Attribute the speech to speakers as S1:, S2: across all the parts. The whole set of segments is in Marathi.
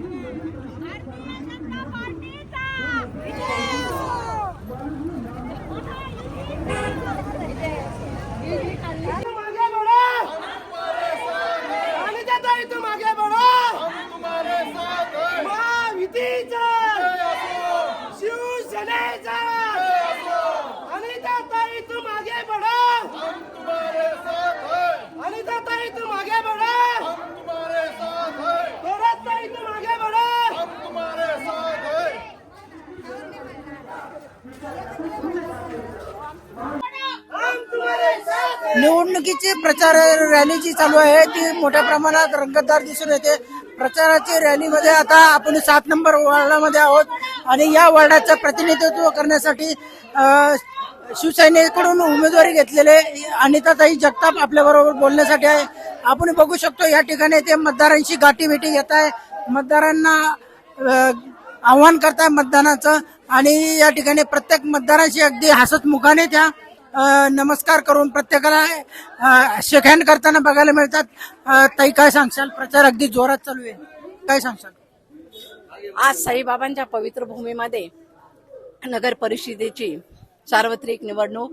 S1: भारतीय जनता पार्टीचा विजय
S2: तुम आगे बढ़ो आणि ताई तुम आगे बढ़ो महायुतीचा शिवसेनेचा आणि ताई तुम आगे बढ़ो आणि ताई तुम आगे बढ़ो थोरात ताई तुम आगे बढ़ो हम तुम्हारे साथ हैं.
S3: निवडणुकीची प्रचार रॅली जी चालू आहे. ती मोठ्या प्रमाणात रंगतदार दिसून येते. प्रचाराची रॅलीमध्ये आता आपण सात नंबर वॉर्डामध्ये आहोत. आणि या वॉर्डाचं प्रतिनिधित्व करण्यासाठी शिवसेनेकडून उमेदवारी घेतलेले अनिताताई जगताप आपल्या बरोबर बोलण्यासाठी आहे. आपण बघू शकतो या ठिकाणी ते मतदारांशी गाठीभेटी घेत आहे मतदारांना आव्हान करताय मतदानाचं. आणि या ठिकाणी प्रत्येक मतदारांशी अगदी हसत मुखाने त्या नमस्कार करून प्रत्येकाला अ, शेक हँड करताना बघायला मिळतात. ताई काय सांगशाल? प्रचार अगदी जोरात चालू आहे. काय सांगशाल?
S4: आज साईबाबांच्या पवित्र भूमीमध्ये नगर परिषदेची सार्वत्रिक निवडणूक.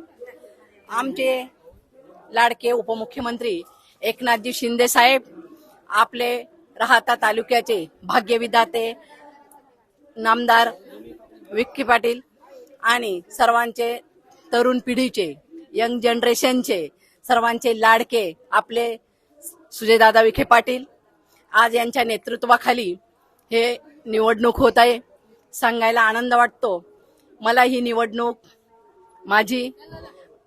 S4: आमचे लाडके उपमुख्यमंत्री एकनाथजी शिंदे साहेब आपले राहता तालुक्याचे भाग्यविधाते नामदार विक्की पाटील आणि सर्वांचे तरुण पिढीचे यंग जनरेशनचे सर्वांचे लाडके आपले सुजयदादा विखे पाटील आज यांच्या नेतृत्वाखाली हे निवडणूक होत आहे. सांगायला आनंद वाटतो. मला ही निवडणूक माझी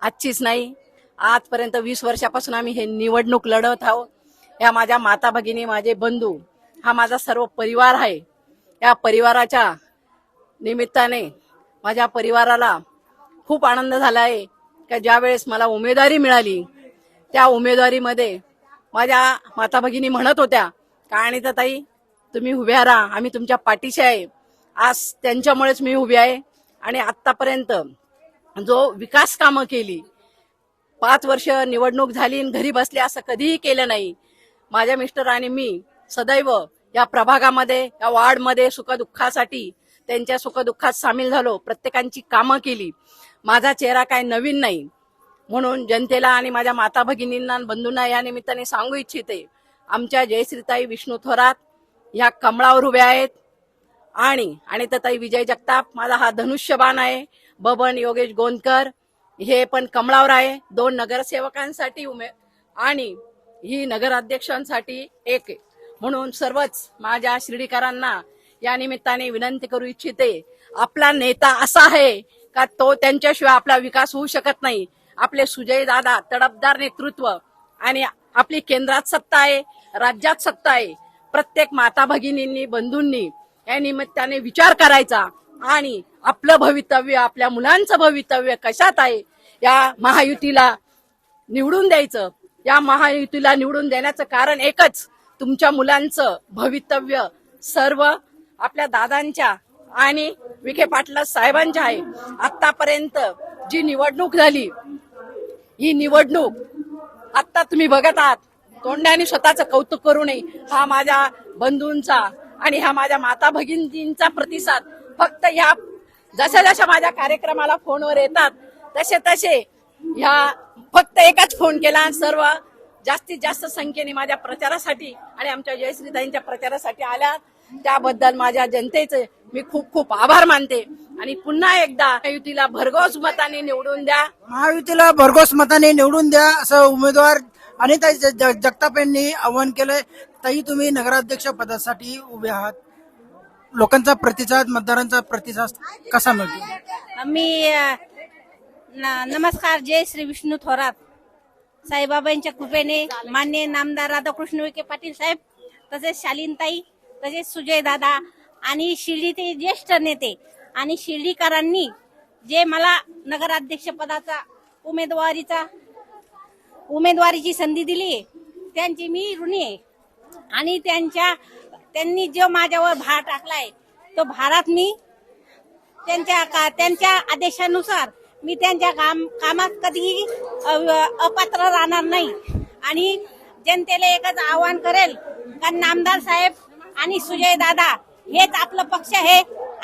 S4: आजचीच नाही. आजपर्यंत वीस वर्षापासून आम्ही हे निवडणूक लढवत आहोत. या माझ्या माता भगिनी माझे बंधू हा माझा सर्व परिवार आहे. या परिवाराच्या निमित्ताने माझ्या परिवाराला खूप आनंद झाला आहे. का ज्या वेळेस मला उमेदवारी मिळाली त्या उमेदवारीमध्ये माझ्या माता भगिनी म्हणत होत्या का आणि ताई तुम्ही उभ्या राहा आम्ही तुमच्या पाठीशी आहे. आज त्यांच्यामुळेच मी उभी आहे. आणि आतापर्यंत जो विकास कामं केली पाच वर्ष निवडणूक झाली आणि घरी बसले असं कधीही केलं नाही. माझ्या मिस्टर आणि मी सदैव या प्रभागामध्ये या वार्डमध्ये सुखदुःखासाठी त्यांच्या सुखदुःखात सामील झालो प्रत्येकांची कामं केली. माझा चेहरा काय नवीन नाही. म्हणून जनतेला आणि माझ्या माता भगिनींना बंधूंना या निमित्ताने सांगू इच्छिते आमच्या जयश्रीताई विष्णू थोरात ह्या कमळावर उभ्या आहेत. आणि आणि ताई विजय जगताप माझा हा धनुष्यबाण आहे बबन योगेश गोंदकर हे पण कमळावर आहे. दोन नगरसेवकांसाठी उमे आणि ही नगराध्यक्षांसाठी एक आहे. म्हणून सर्वच माझ्या शिर्डीकरांना या निमित्ताने विनंती करू इच्छिते आपला नेता असा आहे का तो त्यांच्याशिवाय आपला विकास होऊ शकत नाही. आपले सुजय दादा तडपदार नेतृत्व आणि आपली केंद्रात सत्ता आहे राज्यात सत्ता आहे. प्रत्येक माता भगिनींनी बंधूंनी या निमित्ताने विचार करायचा आणि आपलं भवितव्य आपल्या मुलांचं भवितव्य कशात आहे या महायुतीला निवडून द्यायचं. या महायुतीला निवडून देण्याचं कारण एकच तुमच्या मुलांचं भवितव्य सर्व आपल्या दादांच्या आणि विखे पाटला साहेबांच्या आहे आतापर्यंत जी निवडणूक झाली ही निवडणूक आता तुम्ही बघत आहात. तोंडाने स्वतःच कौतुक करू नये. हा माझ्या बंधूंचा आणि हा माझ्या माता भगिनींचा प्रतिसाद. फक्त ह्या जशा जशा माझ्या कार्यक्रमाला फोनवर येतात तसे तसे ह्या फक्त एकच फोन केला आणि सर्व जास्तीत जास्त संख्येने माझ्या प्रचारासाठी आणि आमच्या जयश्रीताईंच्या प्रचारासाठी आल्या. त्याबद्दल माझ्या जनतेचे मी खूप खूप आभार मानते. आणि पुन्हा एकदा युतीला भरघोस मताने निवडून द्या.
S3: महायुतीला भरघोस मताने निवडून द्या असं उमेदवार ज- जगताप यांनी आवाहन केलंय. ताई तुम्ही नगराध्यक्ष पदासाठी उभे आहात. लोकांचा प्रतिसाद मतदारांचा प्रतिसाद कसा मिळतो?
S5: मी नमस्कार जय श्री विष्णू थोरात. साईबाबांच्या कृपेने मान्य नामदार राधाकृष्ण विखे पाटील साहेब तसेच शालीनताई तसेच सुजय दादा आणि शिर्डीचे ज्येष्ठ नेते आणि शिर्डीकरांनी जे मला नगराध्यक्ष पदाचा उमेदवारीचा उमेदवारीची संधी दिली त्यांची मी ऋणी आहे. आणि त्यांच्या त्यांनी जो माझ्यावर भार टाकलाय तो भारात मी त्यांच्या का त्यांच्या आदेशानुसार मी त्यांच्या काम कामात कधीही अपात्र राहणार नाही. आणि जनतेला एकच आवाहन करेल का नामदार साहेब आणि सुजय दादा हेच आपलं पक्ष आहे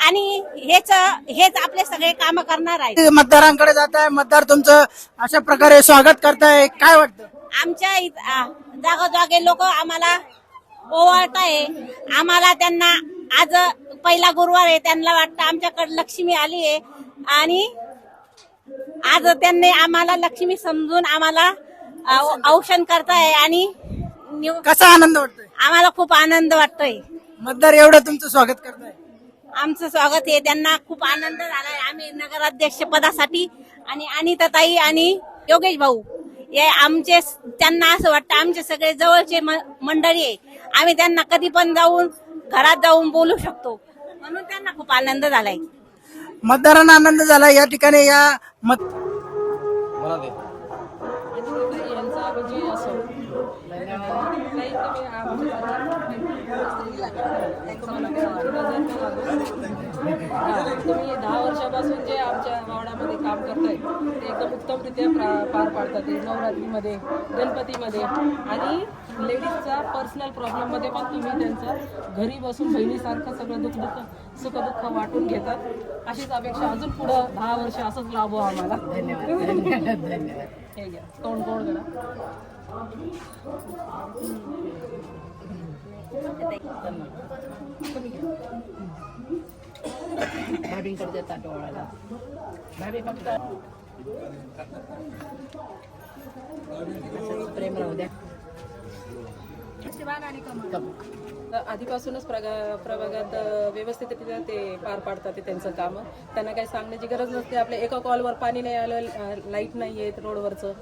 S5: आणि हेच हेच आपले सगळे काम करणार आहेत.
S3: मतदारांकडे जात आहे मतदार तुमचं अशा प्रकारे स्वागत करताय. काय वाटतं?
S5: आमच्या जागोजागे लोक आम्हाला ओवाळत आहे आम्हाला त्यांना आज पहिला गुरुवार आहे त्यांना वाटतं आमच्याकडे लक्ष्मी आली आहे. आणि आज त्यांनी आम्हाला लक्ष्मी समजून आम्हाला अ, औषण करताय आणि
S3: कसा आनंद वाटतोय?
S5: आम्हाला खूप आनंद वाटतोय.
S3: मतदार एवढं तुमचं स्वागत करताय.
S5: आमचं स्वागत आहे. त्यांना खूप आनंद झालाय. आम्ही नगराध्यक्ष पदासाठी आणि अनिताताई आणि योगेश भाऊ हे आमचे त्यांना असं वाटतं आमचे सगळे जवळचे म- मंडळी आहे. आम्ही त्यांना कधी पण जाऊन घरात जाऊन बोलू शकतो. म्हणून त्यांना खूप आनंद झालाय.
S3: मतदारांना आनंद झाला. या ठिकाणी या मत
S6: म्हणजे तुम्ही दहा वर्षापासून जे आमच्या वावडामध्ये काम करताय ते एकदम उत्तमरित्या प्रा- पार पाडतात नवरात्रीमध्ये गणपतीमध्ये. आणि लेडीजचा पर्सनल प्रॉब्लेममध्ये पण तुम्ही त्यांचं घरी बसून बहिणीसारखं सगळं दुःख दुःख सुखदुःख वाटून घेतात. अशीच अपेक्षा अजून पुढं दहा वर्ष असंच लाभो आम्हाला. धन्यवाद. हे घ्या. तोंड गोड करा. भाभींकडे देतात डोळ्याला भाभी फक्त प्रेम राहू द्या तर आधीपासूनच प्रगा प्रभागात व्यवस्थित व्यवस्थितरित्या ते पार पाडतात ते त्यांचं काम. त्यांना काही सांगण्याची गरज नसते. आपल्या एका कॉलवर पाणी नाही आलं लाइट नाही आहेत रोडवरचं.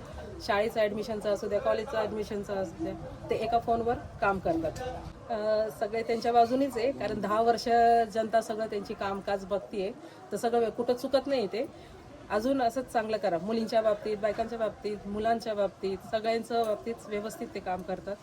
S6: शाळेचं ॲडमिशनचं असू द्या कॉलेजचं ॲडमिशनचं असू द्या ते एका फोनवर काम करतात. सगळे त्यांच्या बाजूनीच आहे कारण दहा वर्ष जनता सगळं त्यांची कामकाज बघतीये तर सगळं कुठं चुकत नाही ते. अजून असंच चांगलं करा मुलींच्या बाबतीत बायकांच्या बाबतीत मुलांच्या बाबतीत सगळ्यांच्या बाबतीत व्यवस्थित ते काम करतात.